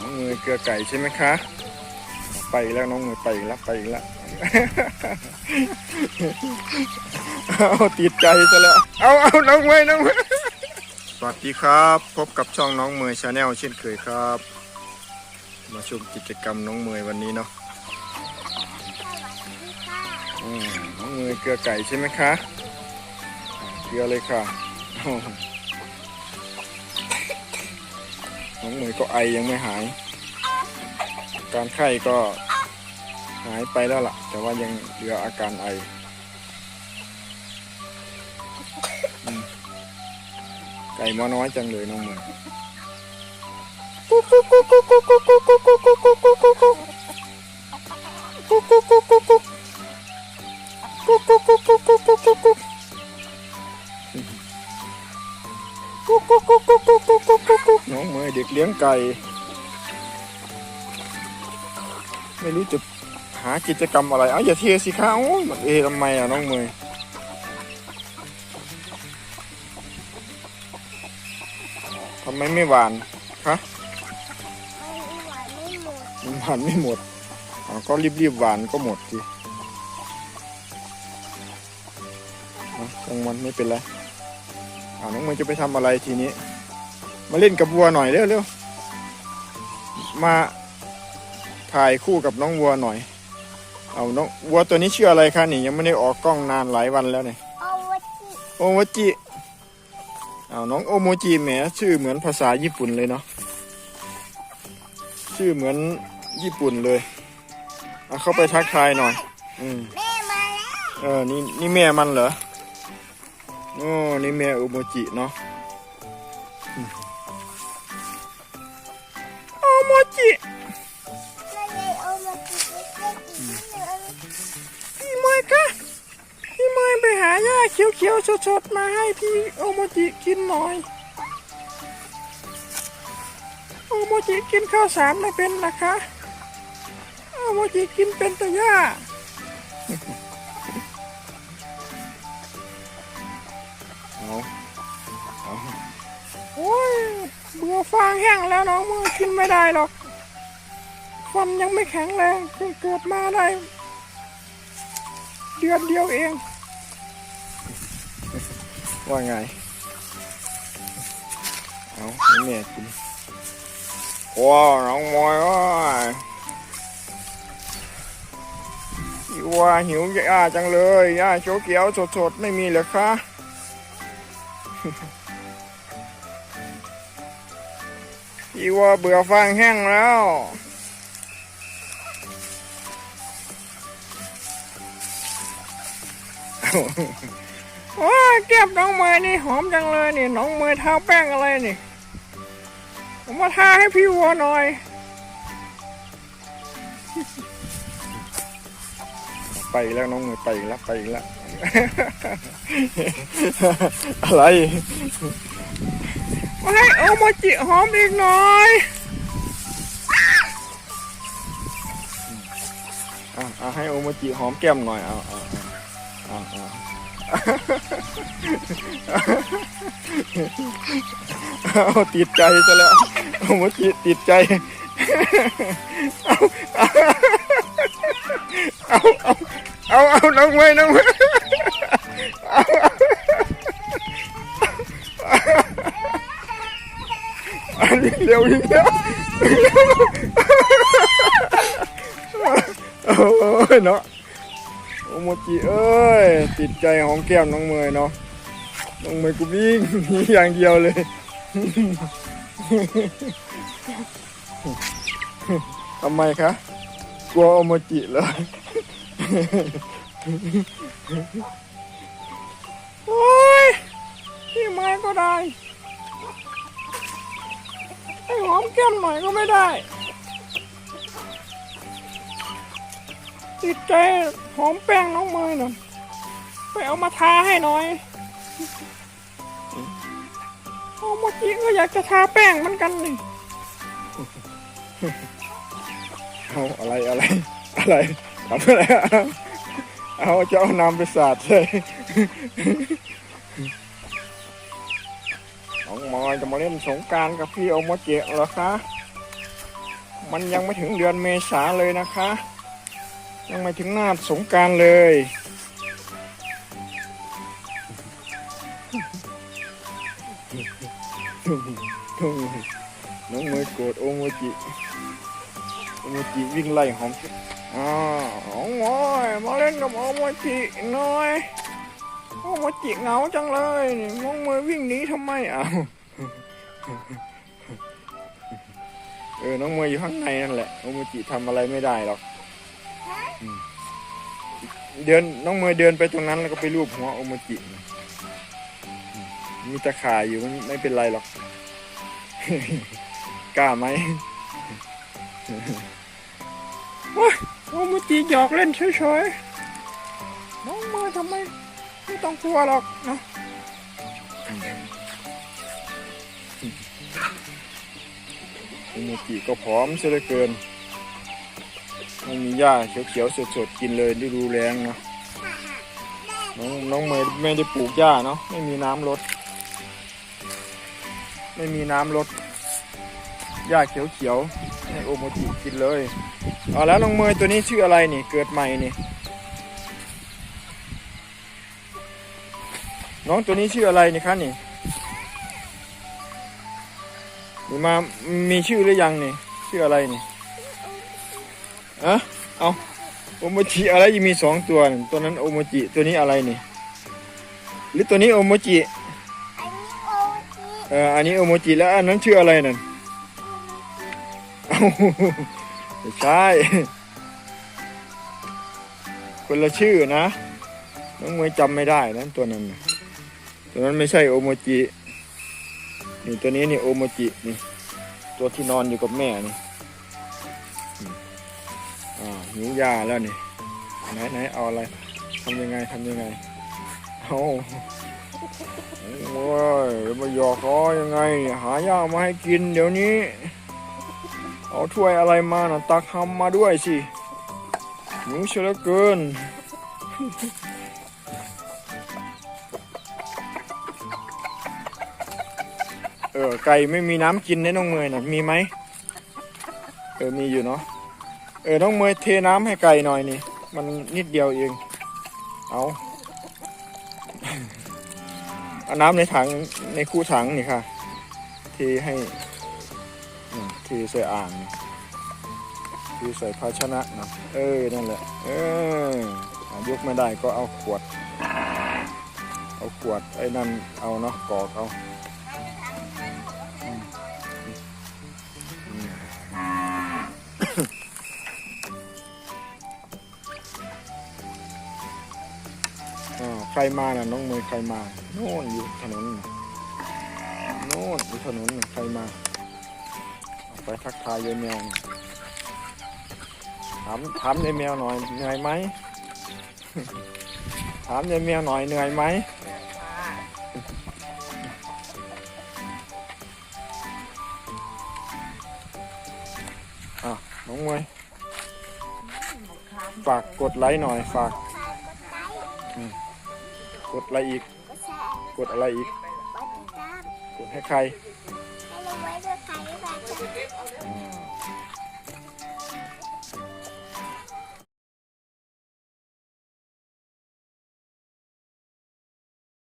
น้องมือเกลือไก่ใช่ไหมคะ ไปแล้วน้องมือไปแล้วไปแล้วเอาติดใจซะแล้ว เอาเอาน้องเมือน้องเมือสวัสดีครับ พบกับช่องน้องเมือชาแนลเช่นเคยครับ มาชมกิจกรรมน้องเมือวันนี้เนาะน้องมือเกลือไก่ใช่ไหมคะ เกลือเลยค่ะ น้องเมือก็ไอยังไม่หาย การไข้ก็หายไปแล้วล่ะ แต่ว่ายังเหลืออาการไอไก่มาน้อยจังเลยน้องเมื อน้องเมือเด็กเลี้ยงไก่ ไม่รู้จะหากิจกรรมอะไรเอาอย่าเทสิคะโอ้ยมันเอทำไมอะน้องเมย์ทำไมไม่หวานคะมันหวานไม่หมดหวานไม่หมดอ๋อก็รีบๆหวานก็หมดสิเอางมันไม่เป็นไร อ่าน้องเมย์จะไปทำอะไรทีนี้ มาเล่นกับวัวหน่อยเร็วๆมาถ่ายคู่กับน้องวัวหน่อย เอาน้องวัวตัวนี้ชื่ออะไรคะนี่ยังไม่ได้ออกกล้องนานหลายวันแล้วเนี่ยเอาไวัจิโอโมจิเอาน้องโอโมจิแหมชื่อเหมือนภาษาญี่ปุ่นเลยเนาะชื่อเหมือนญี่ปุ่นเลยเอาเข้าไปทักทายหน่อย อืมแม่มาแล้วเออ นี่นี่แม่มันเหรอ โอ้นี่แม่โอโมจิเนาะอืมโอมจินั่นไงเอามาจิเล็กๆอีกนิดนึงพี่เมย์คะพี่เมย์ไปหาหญ้าเขียวๆสดๆมาให้พี่โอโมจิกินหน่อยโอโมจิกินข้าวสารไม่เป็นนะคะโอโมจิกินเป็นแต่หญ้าเอา อ้ยเบื่อฟางแห้งแล้วน้องมือกินไม่ได้หรอกฟันยังไม่แข็งแรงเพิ่งเกิดมาได้เดือนเดียวเอง ว่าไง เอาให้แม่กินว้าวน้องมอยว่าว่าหิวหญ้าจังเลยหญ้าเขียวเขียวสดสดๆ ไม่มีเหรอคะ อีว่าเบื่อฟางแห้งแล้วโอ้ยแก้มน้องเมยนี่หอมจังเลยนี่ น้องเมยทาแป้งอะไรนี่ ผมมาทาให้พี่วัวหน่อยไปอีกแล้วน้องเมยไปอีกแล้วไปอีกแล้วอะไรมา ให้โอโมจิหอมอีกหน่อยอะอะให้โอโมจิหอมแก้มหน่อยเอาเอาเอาเอาเอาเอาติดใจซะแล้วโอโมจิติดใจ เอาเอาเอาเอาน้องเมย์น้องเมย์เอา อันนี้เร็วอีกแล้วโอ้ยเนาะโอโมจิเอ้ย ติดใจของแก้มน้องเมยเนาะ น้องเมยกูวิ่งอย่างเดียวเลยทำไมคะ กลัวโอโมจิเหรอโอ้ย พี่ไม้ก็ได้ ไอ้หอมแก้มหน่อยก็ไม่ได้ติดใจหอมแป้งน้องเมยน่ะไปเอามาทาให้หน่อยโอโมจิก็อยากจะทาแป้งเหมือนกันนี่เอาอะไรอะไร อะไรทำอะไรเอาจะเอาน้ำไปสาดเล มอยจะมาเล่นสงการกับพี่โอโมเจเหรอคะ มันยังไม่ถึงเดือนเมษาเลยนะคะ ยังไม่ถึงหน้าสงการเลย น้องเมย์โกรธโอโมจิโอโมจิวิ่งไล่หอมอ้าวโอ้ยมาเล่นกับโอโมจิหน่อยโอโมจิเหงาจังเลยน้องเมย์วิ่งหนีทำไมอ้าว เออ น้องเมย์อยู่ข้างในนั่นแหละโอโมจิทำอะไรไม่ได้หรอกอืมเดินน้องเมย์เดินไปตรงนั้นแล้วก็ไปรูปหัวโอโมจิอืมมีตะข่ายอยู่ไม่ไม่เป็นไรหรอก กล้าไหมโอ้ยโอมูจิหยอกเล่นเฉยๆ น้องมือทำไมไม่ต้องกลัวหรอกนะ อมูจิก็พร้อมเสียเหลือเกินไม่มีหญ้าเขียวๆสดๆกินเลยฤดูแรงเนาะน้องน้องเมย์ไม่ได้ปลูกหญ้าเนาะไม่มีน้ำรดไม่มีน้ำรดหญ้าเขียวๆให้โอโมจิกินเลยเอาแล้วน้องเมย์ตัวนี้ชื่ออะไรนี่เกิดใหม่นี่น้องตัวนี้ชื่ออะไรนี่คะนี่ นี่มามีชื่อหรือยังนี่ชื่ออะไรนี่อะเอาโอโมจิอะไรยังมีสองตัวตัวนั้นโอโมจิตัวนี้อะไรนี่ หรือตัวนี้โอโมจิอันนี้โอจิเอออันนี้โอโมจิแล้วอันนั้นชื่ออะไรนั่นเอาใช่คนละชื่อนะน้องมวยจำไม่ได้นั้นตัวนั้นตัวนั้นไม่ใช่โอโมจิ นี่ตัวนี้นี่โอโมจินี่ตัวที่นอนอยู่กับแม่นี่อ่าหิวยาแล้วนี่ไหนไหนเอาอะไรทำยังไงทำยังไงเอาโอ้ยมาหยอกล้อยังไง หายามาให้กินเดี๋ยวนี้ เอาถ้วยอะไรมาน่ะตักทำมาด้วยสิหิวเสียเหลือเกิน เออไก่ไม่มีน้ำกินนะน้องเมยนะมีไหมเออมีอยู่เนาะเออน้องเมยเทน้ำให้ไก่หน่อยนี่ มันนิดเดียวเอง เอาเอาน้ำในถังในคู่ถังนี่ค่ะ เทให้เทใส่อ่างนี่เทใส่ภาชนะนะเออนั่นแหละ เออยกไม่ได้ก็เอาขวด เอาขวดไอ้นั่นเอาเนาะกอกเอา ใครมาน่ะน้องเมย์ใครมาโน่นอยู่ถนนโน่นอยู่ถนนใครมาไปทักทายยายแมวถามถามยายแมวหน่อยเหนื่อยไหมถามยายแมวหน่อยเหนื่อยไหมอะน้องเมย์ฝากกดไลค์หน่อยฝาก กดอะไรอีกก็แชร์กดอะไรอีก กดติดตามกดให้ใคร ให้รู้ไว้ด้วยใครบ้างจ้ะอืม